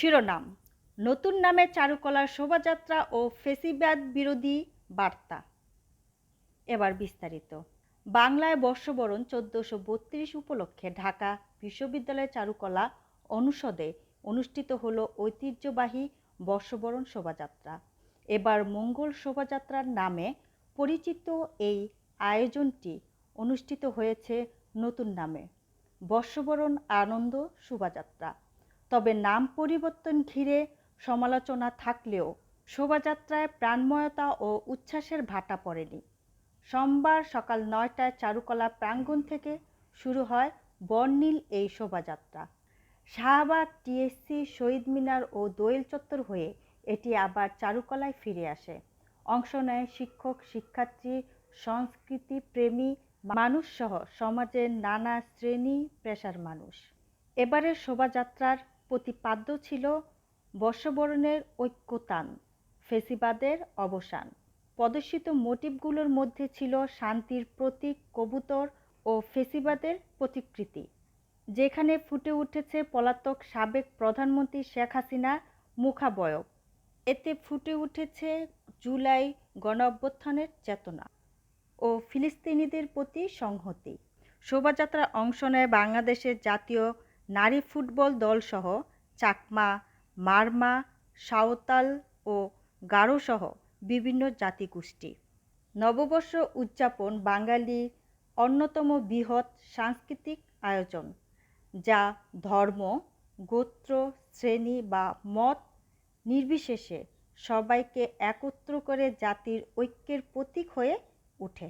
শিরোনাম, নতুন নামে চারুকলার শোভাযাত্রা ও ফেসিবাদ বিরোধী বার্তা। এবার বিস্তারিত। বাংলায় বর্ষবরণ চোদ্দশো বত্রিশ উপলক্ষে ঢাকা বিশ্ববিদ্যালয়ের চারুকলা অনুষদে অনুষ্ঠিত হল ঐতিহ্যবাহী বর্ষবরণ শোভাযাত্রা। এবার মঙ্গল শোভাযাত্রার নামে পরিচিত এই আয়োজনটি অনুষ্ঠিত হয়েছে নতুন নামে। বর্ষবরণ আনন্দ শোভাযাত্রা। তবে নাম পরিবর্তন ঘিরে সমালোচনা থাকলেও শোভাযাত্রায় প্রাণময়তা ও উচ্ছ্বাসের ভাটা পড়েনি। সোমবার সকাল নয়টায় চারুকলা প্রাঙ্গণ থেকে শুরু হয় বর্ণিল এই শোভাযাত্রা। শাহবাগ, টিএসসি, শহীদ মিনার ও দোয়েল চত্বর হয়ে এটি আবার চারুকলায় ফিরে আসে। অংশ নেয় শিক্ষক, শিক্ষার্থী, সংস্কৃতি প্রেমী মানুষসহ সমাজের নানা শ্রেণি পেশার মানুষ। এবারের শোভাযাত্রার প্রতিপাদ্য ছিল বর্ষবরণের ঐক্যতান, ফেসিবাদের অবসান। প্রদর্শিত মোটিভগুলোর মধ্যে ছিল শান্তির প্রতীক, কবুতর ও ফেসিবাদের প্রতিকৃতি। যেখানে ফুটে উঠেছে পলাতক সাবেক প্রধানমন্ত্রী শেখ হাসিনা মুখাবয়ব। এতে ফুটে উঠেছে জুলাই গণঅভ্যুত্থানের চেতনা ও ফিলিস্তিনিদের প্রতি সংহতি। শোভাযাত্রার অংশ নেয় বাংলাদেশের জাতীয় নারী ফুটবল দলসহ চাকমা, মারমা, সাঁওতাল ও গারোসহ বিভিন্ন জাতিগোষ্ঠী। নববর্ষ উদযাপন বাঙালির অন্যতম বৃহৎ সাংস্কৃতিক আয়োজন, যা ধর্ম, গোত্র, শ্রেণি বা মত নির্বিশেষে সবাইকে একত্র করে জাতির ঐক্যের প্রতীক হয়ে ওঠে।